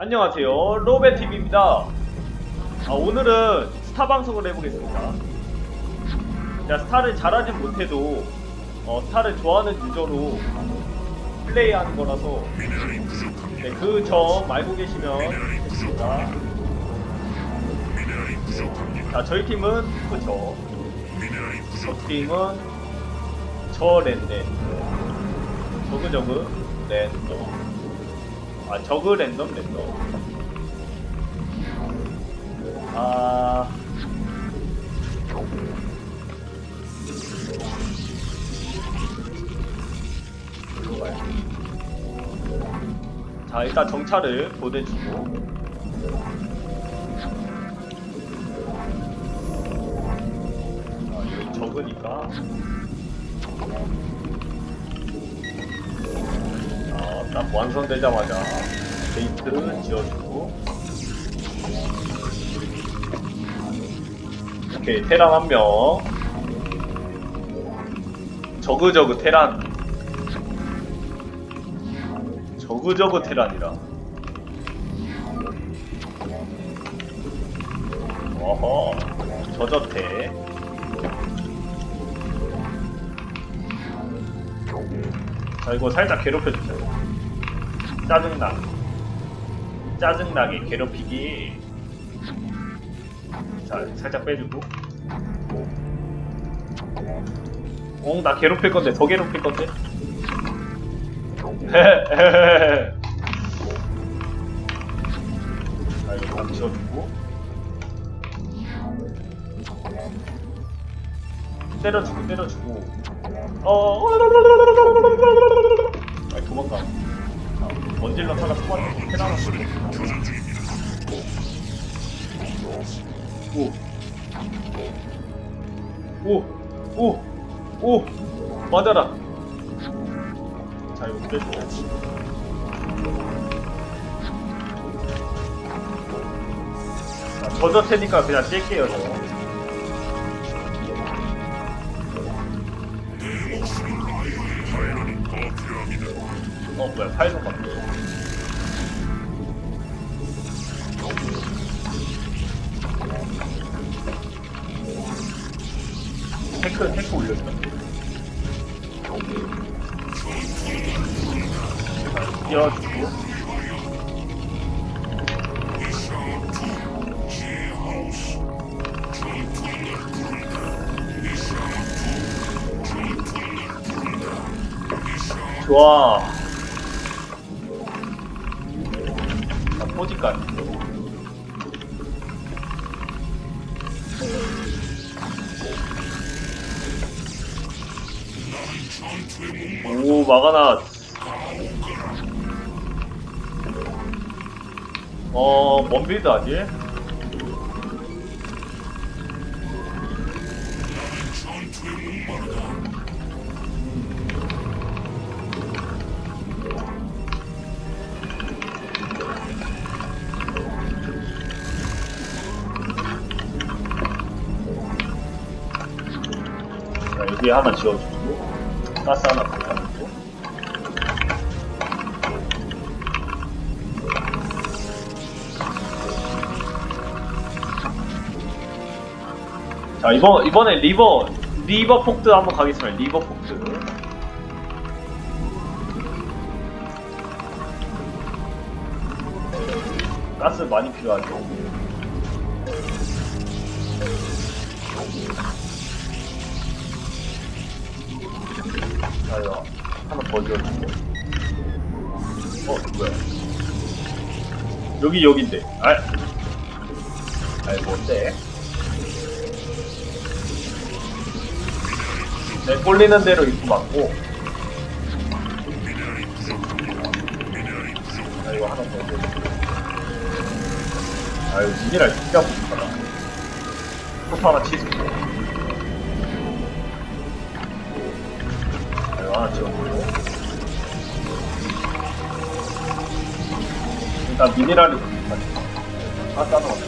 안녕하세요. 로베TV입니다. 아, 오늘은 스타 방송을 해보겠습니다. 제가 스타를 잘하진 못해도 어, 스타를 좋아하는 유저로 플레이하는 거라서 네, 그 점 알고 계시면 좋겠습니다. 자 저희 팀은 그저 저 팀은 저 랜덤 저그 저그 랜덤 아 저그 랜덤 랜덤. 아. 자 일단 정찰을 보내주고. 아 이거 적으니까 딱 완성되자마자 베이트를 지어주고. 오케이 테란 한명. 저그저그 테란. 저그저그 테란이라. 어허 저저테. 자 이거 살짝 괴롭혀주세요 짜증나 짜증나게 괴롭히기 자 살짝 빼주고 어, 나 괴롭힐 건데 더 괴롭힐 건데 자 이거 다 지워주고 때려주고 때려주고 어 아, 도망가 자, 원질러 타가 통화해서 테라노스 오! 오! 오! 오! 맞아라! 자, 이거 빼주고. 자, 젖어 테니까 그냥 뗄게요, 저. 어, 뭐야, 파이썬 같네. 테크, 테크 올려줘. 띄워주고. 좋아. 오, 마가나. 어, 뭔 빌드 하지? 자, 여기 하나 지워주고, 가스 하나 자, 이번, 이번에 리버, 리버 폭드 한번 가겠습니다. 리버 폭드. 가스 많이 필요하죠. 자, 이거 하나 더 지어주고. 어, 뭐야. 여기, 여긴데. 아, 아이, 뭔데? 내 꼴리는 대로 입고 맞고. 자, 이거 하나 더 지어주고. 아유, 미니랄 진짜 못하다. 포토 하나 치즈고. 아유, 하나 지어주고. 일단 미니랄이 아, 따로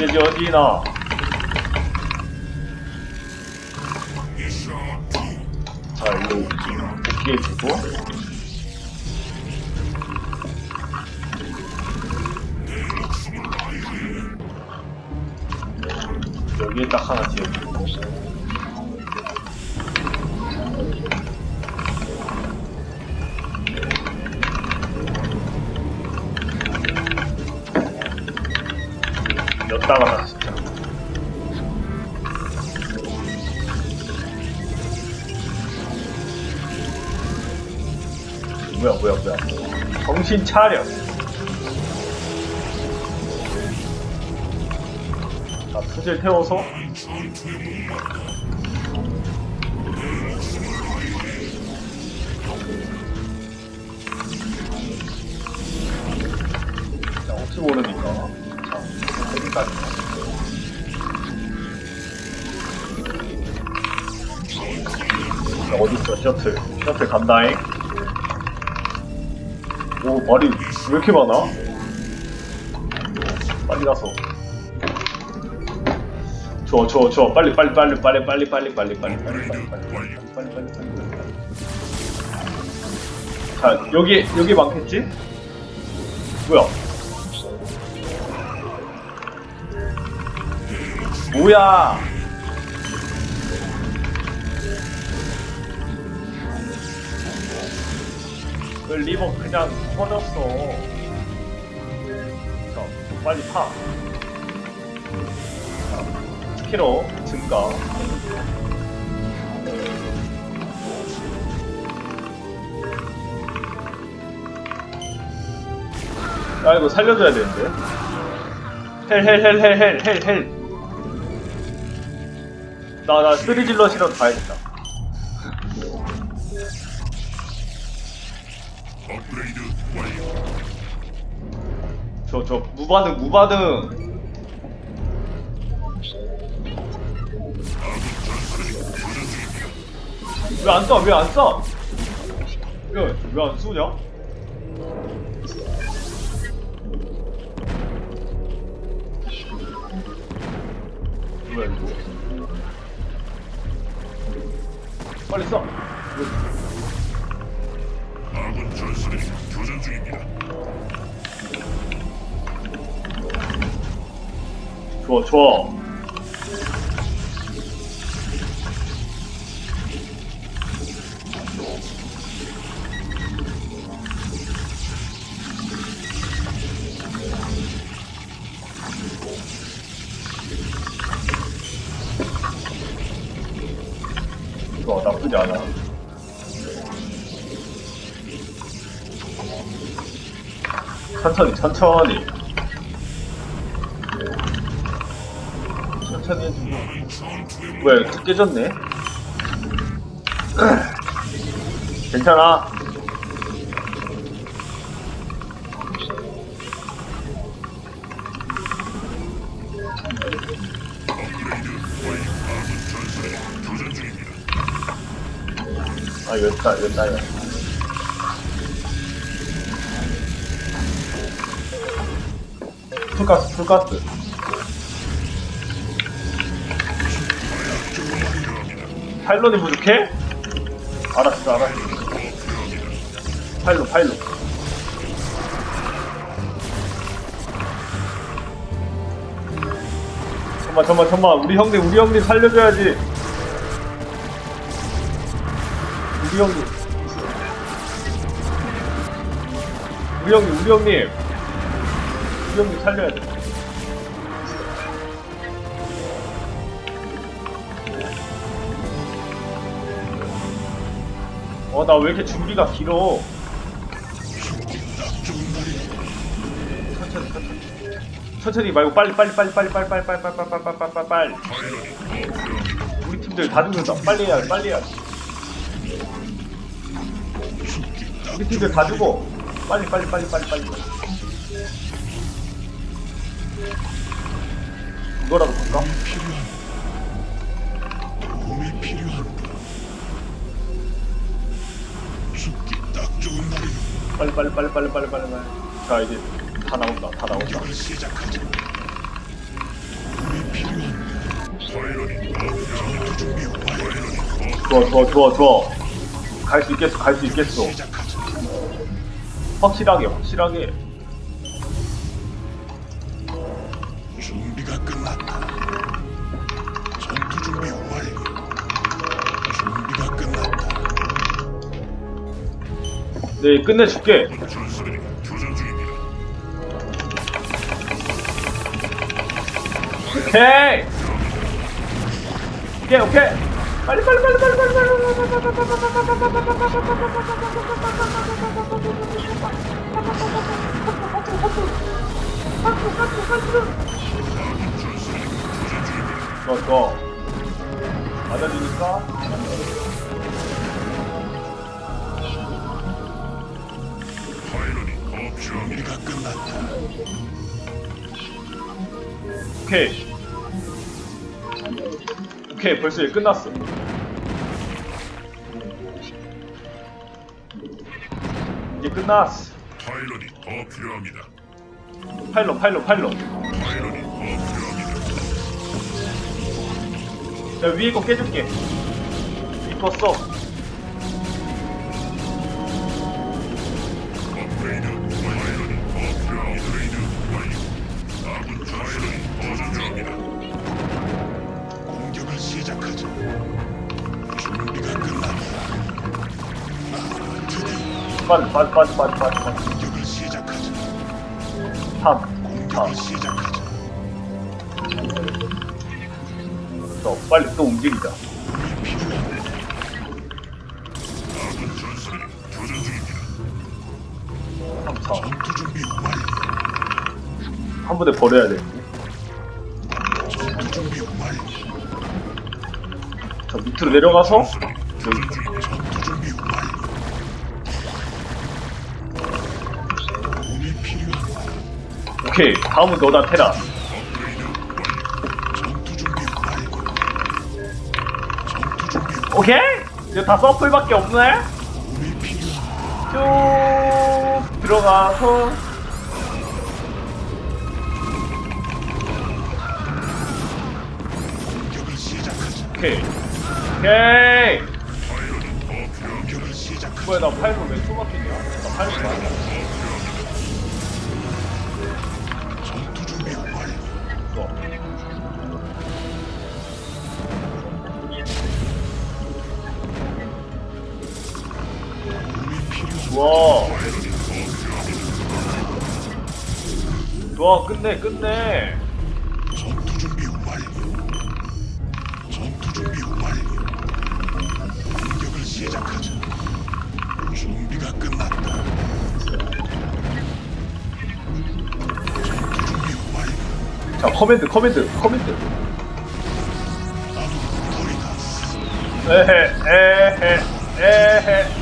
고. 언제지 어디 나. 자, 이거 복귀해주고. 여기에 딱 하나 지어주고. 엿다가 진짜. 뭐야 뭐야 뭐야. 정신 차려. 자 투질 태워서? 자 혹시 모르니까. 자 여기까지 자 어딨어 셔틀 셔틀 간다잉 오 말이 왜 이렇게 많아? 빨리 가서 좋아 좋아 좋아 빨리 빨리 빨리 빨리 빨리 빨리 빨리 빨리 빨리 빨리 빨리 빨리 빨리 빨리 빨리 빨리 자 여기 여기 많겠지? 뭐야? 뭐야? 그 리버 그냥 퍼졌어. 자, 빨리 파. 자, 스키로 증가. 야, 이거 살려줘야 되는데. 헬, 헬, 헬, 헬, 헬, 헬, 헬. 나, 나 쓰리질럿이라도 가야겠다. 업그레이드 완료. 저, 저, 무반응, 무반응. 왜 안 쏴? 왜 안 쏴? 왜, 왜 안 쏘냐? 뭐야, 이거? 빨리 쏴! 아군 전술이 교전 중입니다. 좋아. 좋아, 천천히, 천천히. 천천히 해주고. 왜, 툭 깨졌네? 괜찮아. 아, 여기다, 여기다, 여기 풀가스, 풀가스. 파일론이 부족해? 알았어, 알았어. 파일론, 파일론. 잠깐만, 잠깐만, 잠깐만. 우리 형님, 우리 형님 살려줘야지. 우리 형님. 우리 형님, 우리 형님. 우리 형님 살려야 돼. 어, 나 왜 이렇게 준비가 길어? 천천히, 천천히. 천천히 말고 빨리, 빨리, 빨리, 빨리, 빨리, 빨리, 빨리, 빨리, 빨리, 빨리, 빨리, 빨리, 빨리. 우리 팀들 다 죽는다. 빨리 해야 돼, 빨리 해야 돼. 우리 팀들 다 죽어. 빨리, 빨리, 빨리, 빨리, 빨리. 이거라도 볼까? 도움이 필요한가? 죽기 딱 좋은 날이로 빨리 빨리 빨리 빨리 빨리 빨리 빨리 자 이제 다 나온다 다 나온다 공격을 시작하자. 도움이 필요한가? 파일럿이 전투 준비 완료. 좋아 좋아 좋아 좋아 갈 수 있겠어 갈 수 있겠어 시작하자. 확실하게 확실하게 네 끝내줄게. 오케이 오케이 오케이 빨리 빨리 빨리 빨리 빨리 빨리 좋아 맞아주니까 준비가 끝났다. 오케이 오케이 벌써 일 끝났어 이제 끝났어 파일럿이 더 필요합니다. 파일럿 파일럿 파일럿 파일럿이 더 필요합니다. 자 위에 거 깨줄게 써 빨리 빨리 빨리 빨리 빨리 빨리 공격을 시작하자. 3 공격을 시작하자. 4 빨리 또 움직이자 도움이 필요합니다. 아군 전설이 교전 중입니다. 3 4 전투 준비 완료. 한 부대 버려야 돼. 전투 준비 완료. 저 밑으로 내려가서 전설이 교전 중입니다. 오케이 다음은 너다 테라. 오케이 이제 다 서플밖에 없네. 쭉 들어가서. 오케이 오케이. 뭐야 나 파일로 왜 소막히냐 나 파일로 좋아. 좋아 끝내 끝내 전투 준비 완료. 전투 준비 완료. 공격을 시작하자. 준비가 끝났다. 전투 준비 완료. 자 커맨드 커맨드 커맨드 나도. 에헤 에헤 에헤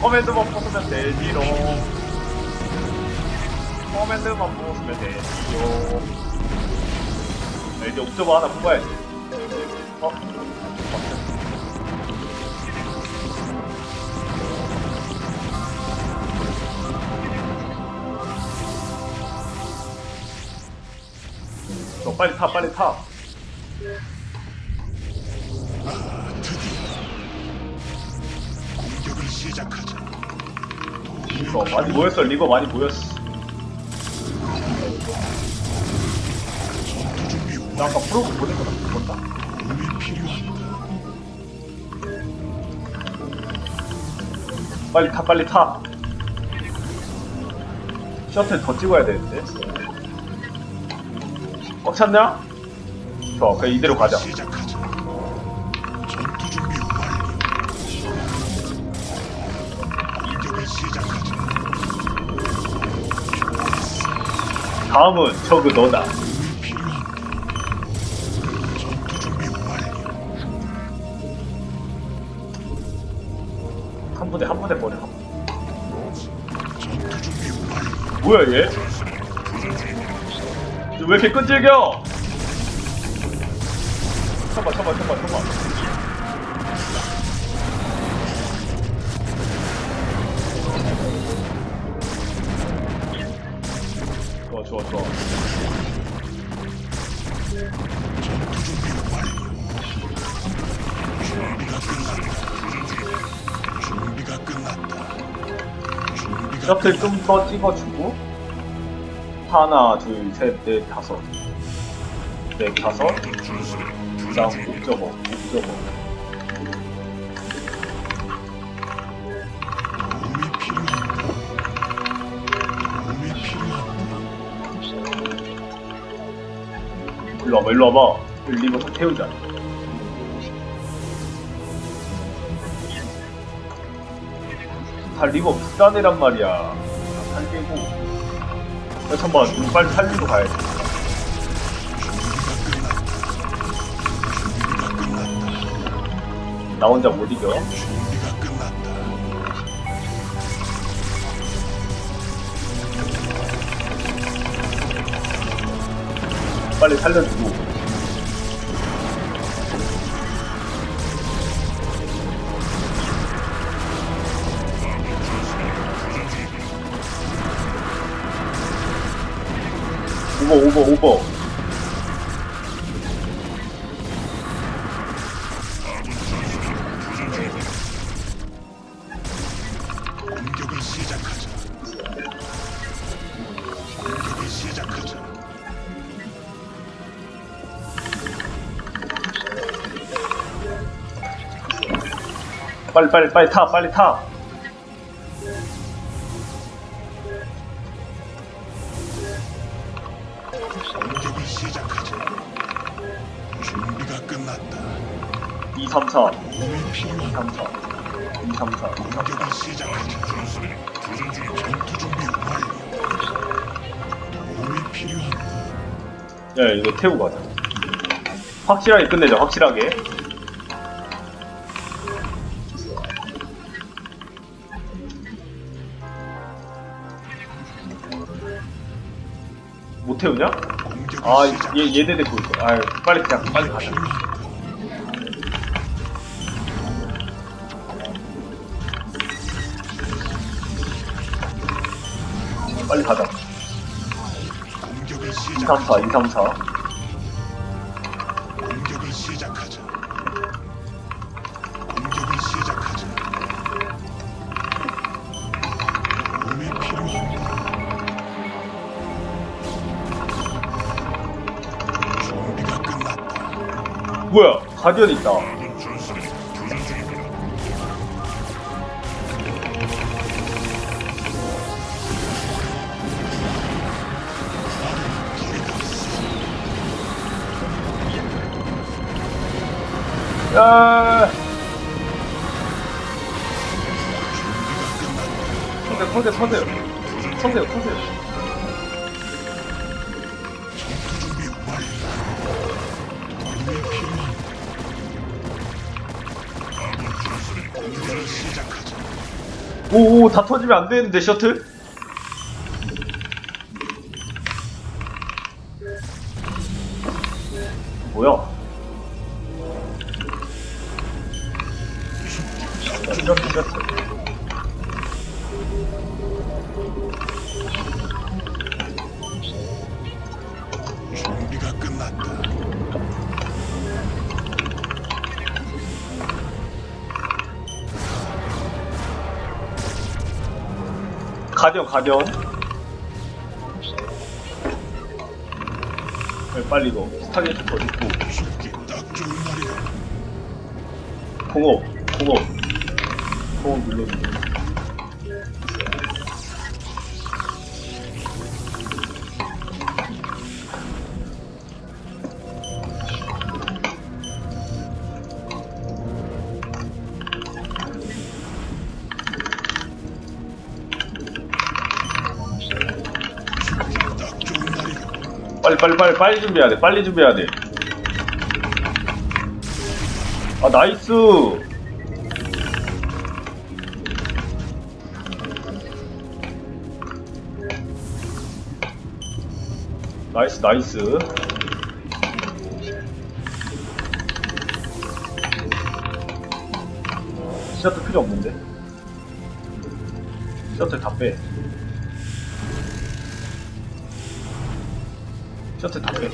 커맨드만 뽑으면 되지롱 커맨드만 뽑으면 되지요 네, 이제 옵저버 하나 뽑아야지. 어? 너 빨리 타 빨리 타 시작하자. 리버 많이 모였어 리버 많이 모였어. 나 아까 프로그 보낸 거다 죽었다 도움이. 빨리 타 빨리 타 셔틀 더 찍어야 되는데 꽉 찼냐? 좋아 그냥 이대로 가자 시작 다음은 저그 너다. 한 부대 한 부대 버려. 뭐야 얘? 왜 이렇게 끈질겨? 쳐봐 쳐봐 좋 셔틀 좀더 찍어주고 하나 둘셋넷 다섯 넷 다섯 그 다음 옥저버 옥저버 도움이 필요하다. 도움이 필요하다. 일로 와봐 일로 와봐 리버 좀 태우자 다 리버 비싼 애란 말이야. 다 살리고. 야 잠깐만 이거 빨리 살리고 가야지. 나 혼자 못 이겨. 빨리 살려주고 오버 오버 오버 공격을 시작하자. 공격을 시작하자. 빨리 빨리 빨리 타 빨리 타 공격을 시작하자. 준비가 끝났다. 2, 3, 4 도움이 2, 필요하다. 3, 4 2, 3, 4 2, 3, 4 공격을 시작하자. 전투 준비 완료. 도움이 필요하다. 야 이거 태우고 가자 확실하게 끝내자 확실하게 못 태우냐? 공격을 아 시작. 얘, 얘네 데리고 있어 아유 빨리 그냥 빨리 가자. 빨리 가자 공격을 2, 시작. 3, 4 2, 3, 4 공격을 시작하자. 뭐야? 가디언 있다. 야. 준비가 끝났다. 서세요 서 오오 다 터지면 안 되는데 셔틀? 가디언 가디언 네, 빨리 이거 스타게이트 더 짓고. 공업 공업. 공업 눌러주고 빨리 빨리 빨리 준비해야 돼 빨리 준비해야 돼아 나이스. 나이스 나이스. 시자트 필요 없는데. 시자트 다빼. 셔틀 다 빼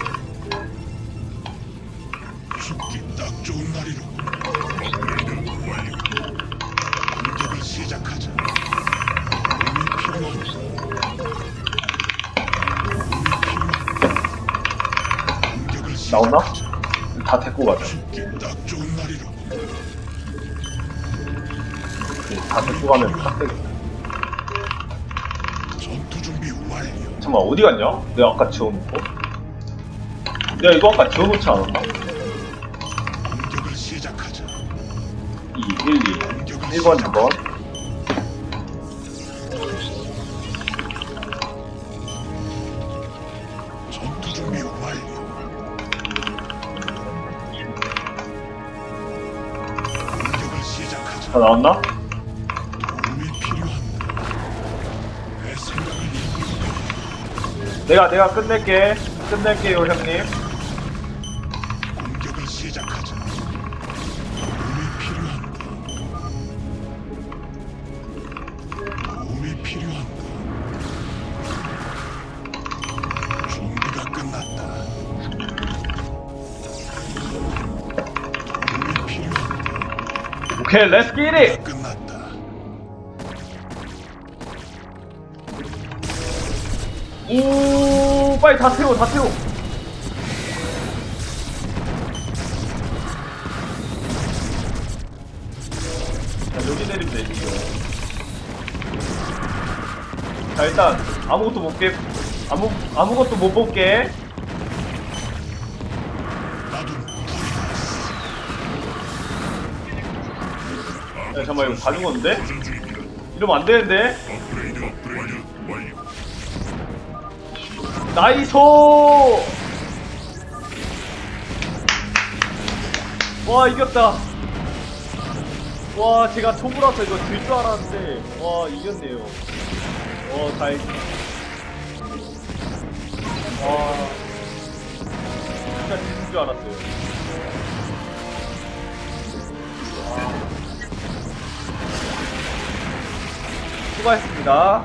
죽기 딱 좋은 날이로. 업그레이드 완료. 공격을 시작하자. 필요합니다. 공격을 나오나? 시작하자. 다 데리고 가자 죽기 딱 좋은 날이로. 다 데리고 가면 딱 되겠다 전투 준비 완료. 잠깐만 어디 갔냐? 내가 아까 거? 내가 이거 아까 지워놓지 않았나? 공격을 시작하자. 2, 1, 2 1번, 2번 전투 준비 완료. 공격을 시작하자. 다 나왔나? 도움이 필요합니다. 내 생각을 이끌어 내가 내가 끝낼게 끝낼게요 형님 시작하자. 도움이 필요합니다. 도움이 필요합니다. 준비가 끝났다. 도움이 필요합니다. 오케이 렛츠 기릿 끝났다. 오 빨리 다 태워 다 태워 아무것도 못 깨, 아무 아무것도 못 볼게. 야 잠깐만 이거 도전 중입니다. 이러면 안 되는데. 나이소! 와 이겼다. 와 제가 초보라서 이거 질 줄 알았는데. 와 이겼네요. 와 다행이다 와 진짜 지는 줄 알았어요. 와. 수고하셨습니다